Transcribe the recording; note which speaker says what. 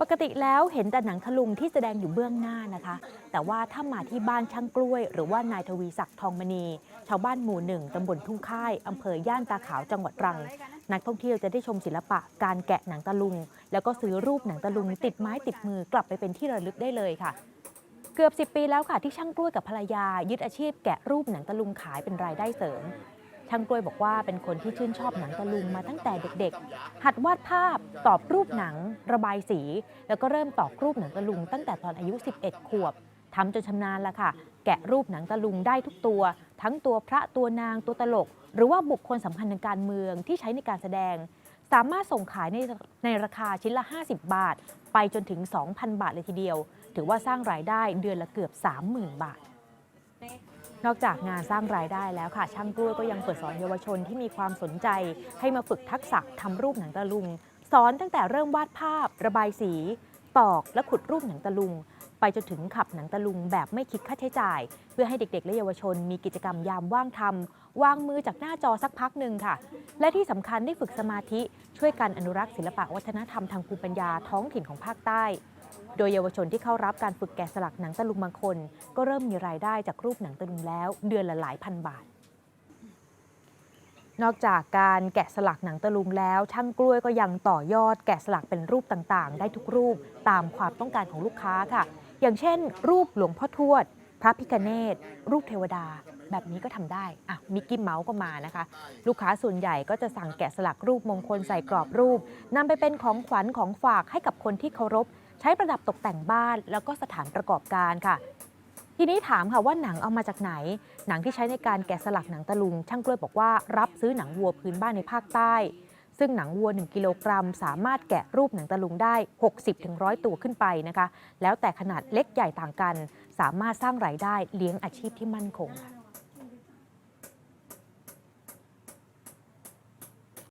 Speaker 1: ปกติแล้วเห็นแต่หนังทะลุงที่แสดงอยู่เบื้องหน้านะคะ แต่ว่าถ้ามาที่บ้านช่างกล้วย หรือว่านายทวีศักดิ์ทองมณี ชาวบ้านหมู่หนึ่งตำบลทุ่งค่ายอำเภอย่านตาขาวจังหวัดตรัง นักท่องเที่ยวจะได้ชมศิลปะการแกะหนังตะลุง แล้วก็ซื้อรูปหนังตะลุงติดไม้ติดมือกลับไปเป็นที่ระลึกได้เลยค่ะ เกือบ 10 ปีแล้วค่ะที่ช่างกล้วยกับภรรยา ยึดอาชีพแกะรูปหนังตะลุงขายเป็นรายได้เสริม ช่างกล้วยบอกว่าเป็นคนที่ชื่นชอบหนังตะลุงมาตั้งแต่เด็กๆ หัดวาดภาพ ตอบรูปหนัง ระบายสี แล้วก็เริ่มตอกรูปหนังตะลุงตั้งแต่ตอนอายุ 11 ขวบทำจนชำนาญแล้วค่ะ แกะรูปหนังตะลุงได้ทุกตัว ทั้งตัวพระตัวนางตัวตลก หรือว่าบุคคลสำคัญทางการเมืองที่ใช้ในการแสดง สามารถส่งขายในในราคาชิ้นละ 50 บาท ไปจนถึง 2,000 บาทเลยทีเดียว ถือว่าสร้างรายได้เดือนละเกือบ 30,000 บาท นอกจากงานสร้างรายได้แล้วค่ะ ช่างกล้วยก็ยังเปิดสอนเยาวชนที่มีความสนใจ ให้มาฝึกทักษะทำรูปหนังตะลุง สอนตั้งแต่เริ่มวาดภาพ ระบายสี ตอกและขุดรูปหนังตะลุง ไปจนถึงขับหนังตะลุงแบบไม่คิดค่าใช้จ่าย เพื่อให้เด็ก ๆ และเยาวชนมีกิจกรรมยามว่างทำวางมือจากหน้าจอสักพักหนึ่งค่ะ และที่สำคัญได้ฝึกสมาธิช่วยกันอนุรักษ์ศิลปะวัฒนธรรมทางภูมิปัญญาท้องถิ่นของภาคใต้ โดยเยาวชนที่เข้ารับการฝึกแกะสลักหนังตะลุงบางคน ก็เริ่มมีรายได้จากรูปหนังตะลุงแล้ว เดือนละหลายพันบาทนอกจากการแกะสลักหนังตะลุงแล้ว ช่างกล้วยก็ยังต่อยอดแกะสลักเป็นรูปต่างๆ ได้ทุกรูปตามความต้องการของลูกค้าค่ะ อย่างเช่น รูปหลวงพ่อทวด พระพิคเนตรูปเทวดา แบบนี้ก็ทำได้อะมิกกี้เมาส์ก็มานะคะ ลูกค้าส่วนใหญ่ก็จะสั่งแกะสลักรูปมงคลใส่กรอบรูปนำไปเป็นของขวัญของฝากให้กับคนที่เคารพ ใช้ประดับตกแต่งบ้านแล้วก็สถานประกอบการค่ะทีนี้ถามค่ะว่าหนังเอามาจากไหน หนังที่ใช้ในการแกะสลักหนังตะลุง ช่างกล้วยบอกว่ารับซื้อหนังวัวพื้นบ้านในภาคใต้ ซึ่งหนังวัว 1 กิโลกรัม สามารถแกะรูปหนังตะลุงได้ 60-100 ตัวขึ้นไปนะคะ แล้วแต่ขนาดเล็กใหญ่ต่างกัน สามารถสร้างรายได้เลี้ยงอาชีพที่มั่นคงค่ะ